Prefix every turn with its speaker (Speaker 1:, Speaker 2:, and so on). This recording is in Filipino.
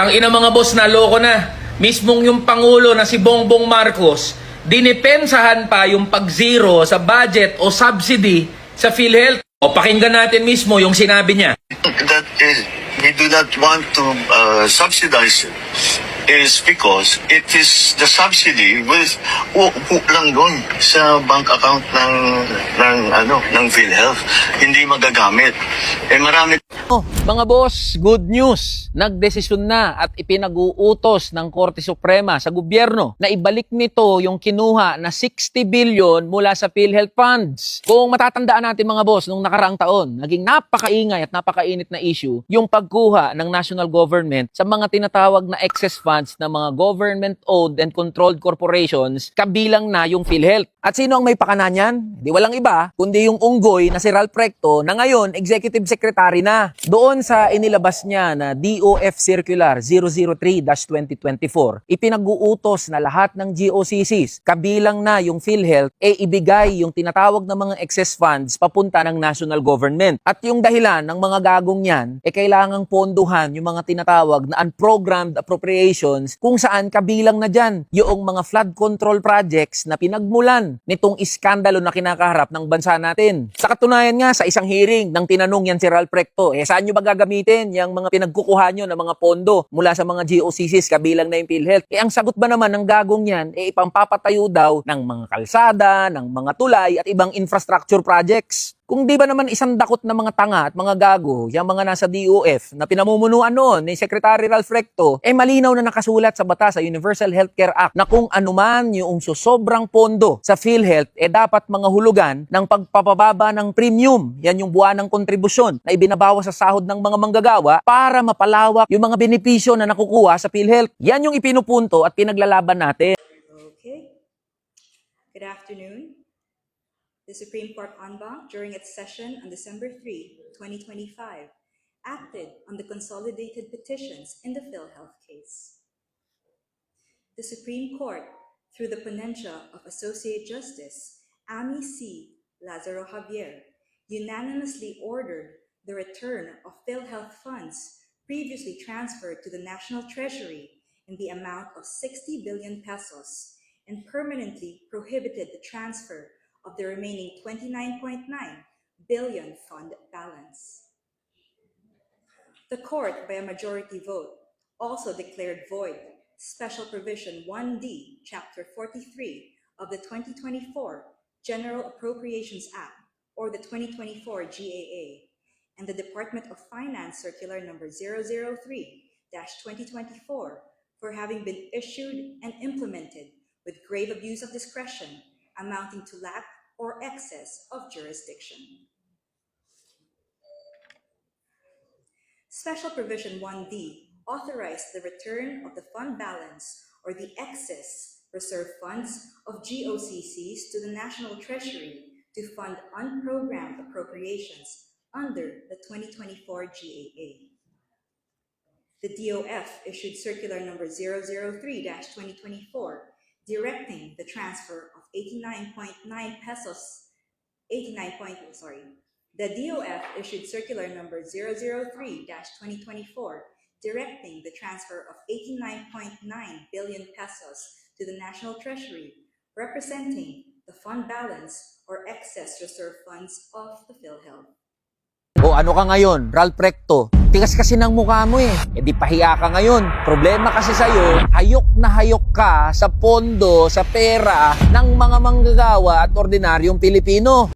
Speaker 1: Tangina mga boss, naloko na. Mismong yung Pangulo na si Bongbong Marcos, dinipensahan pa yung pag-zero sa budget o subsidy sa PhilHealth. O pakinggan natin mismo yung sinabi niya.
Speaker 2: that is, we do not want to uh, subsidize it is because it is the subsidy with upo lang doon sa bank account ng ng ano ng PhilHealth hindi magagamit eh marami
Speaker 1: Oh, mga boss, good news. Nagdesisyon na at ipinag-uutos ng Korte Suprema sa gobyerno na ibalik nito yung kinuha na 60 billion mula sa PhilHealth funds. Kung matatandaan natin mga boss, nung nakaraang taon, naging napakaingay at napakainit na issue yung pagkuha ng national government sa mga tinatawag na excess funds ng mga government-owned and controlled corporations, kabilang na yung PhilHealth. At sino ang may pakana niyan? Di walang iba, kundi yung unggoy na si Ralph Recto na ngayon executive secretary na. Doon sa inilabas niya na DOF Circular 003-2024, ipinag-uutos na lahat ng GOCCs, kabilang na yung PhilHealth, e ibigay yung tinatawag na mga excess funds papunta ng national government. At yung dahilan ng mga gagong yan, e kailangang ponduhan yung mga tinatawag na unprogrammed appropriations kung saan kabilang na dyan yung mga flood control projects na pinagmulan nitong iskandalo na kinakaharap ng bansa natin. Sa katunayan nga, sa isang hearing nang tinanong yan si Ralph Recto, eh saan nyo ba gagamitin yung mga pinagkukuha nyo ng mga pondo mula sa mga GOCCs kabilang na yung PhilHealth? Eh ang sagot ba naman ng gagong yan, eh ipampapatayo daw ng mga kalsada, ng mga tulay at ibang infrastructure projects. Kung di ba naman isang dakot na mga tanga at mga gago, yung mga nasa DOF na pinamumunuan noon ni Secretary Ralph Recto, eh malinaw na nakasulat sa batas sa Universal Healthcare Act na kung anuman yung sobrang pondo sa PhilHealth, eh dapat mga hulugan ng pagpapababa ng premium. Yan yung buwan ng kontribusyon na ibinabawas sa sahod ng mga manggagawa para mapalawak yung mga benepisyo na nakukuha sa PhilHealth. Yan yung ipinupunto at pinaglalaban natin.
Speaker 3: Okay. Good afternoon. The Supreme Court en banc, during its session on December 3, 2025, acted on the consolidated petitions in the PhilHealth case. The Supreme Court, through the ponentia of Associate Justice Amy C. Lazaro Javier, unanimously ordered the return of PhilHealth funds previously transferred to the National Treasury in the amount of 60 billion pesos and permanently prohibited the transfer of the remaining 29.9 billion fund balance. The court, by a majority vote, also declared void Special Provision 1D, Chapter 43 of the 2024 General Appropriations Act, or the 2024 GAA, and the Department of Finance Circular Number 003-2024 for having been issued and implemented with grave abuse of discretion amounting to lack or excess of jurisdiction. Special Provision 1D authorized the return of the fund balance or the excess reserve funds of GOCCs to the National Treasury to fund unprogrammed appropriations under the 2024 GAA. The DOF issued Circular Number 003-2024 directing the transfer of 89.9 pesos 89 point, oh, sorry. The DOF issued circular number 003-2024 directing the transfer of 89.9 billion pesos to the National Treasury, representing the fund balance or excess reserve funds of the PhilHealth.
Speaker 1: O ano ka ngayon, Ralph Recto? Tigas kasi ng mukha mo eh. E di pahiya ka ngayon. Problema kasi sa'yo, hayok na hayok ka sa pondo, sa pera ng mga manggagawa at ordinaryong Pilipino.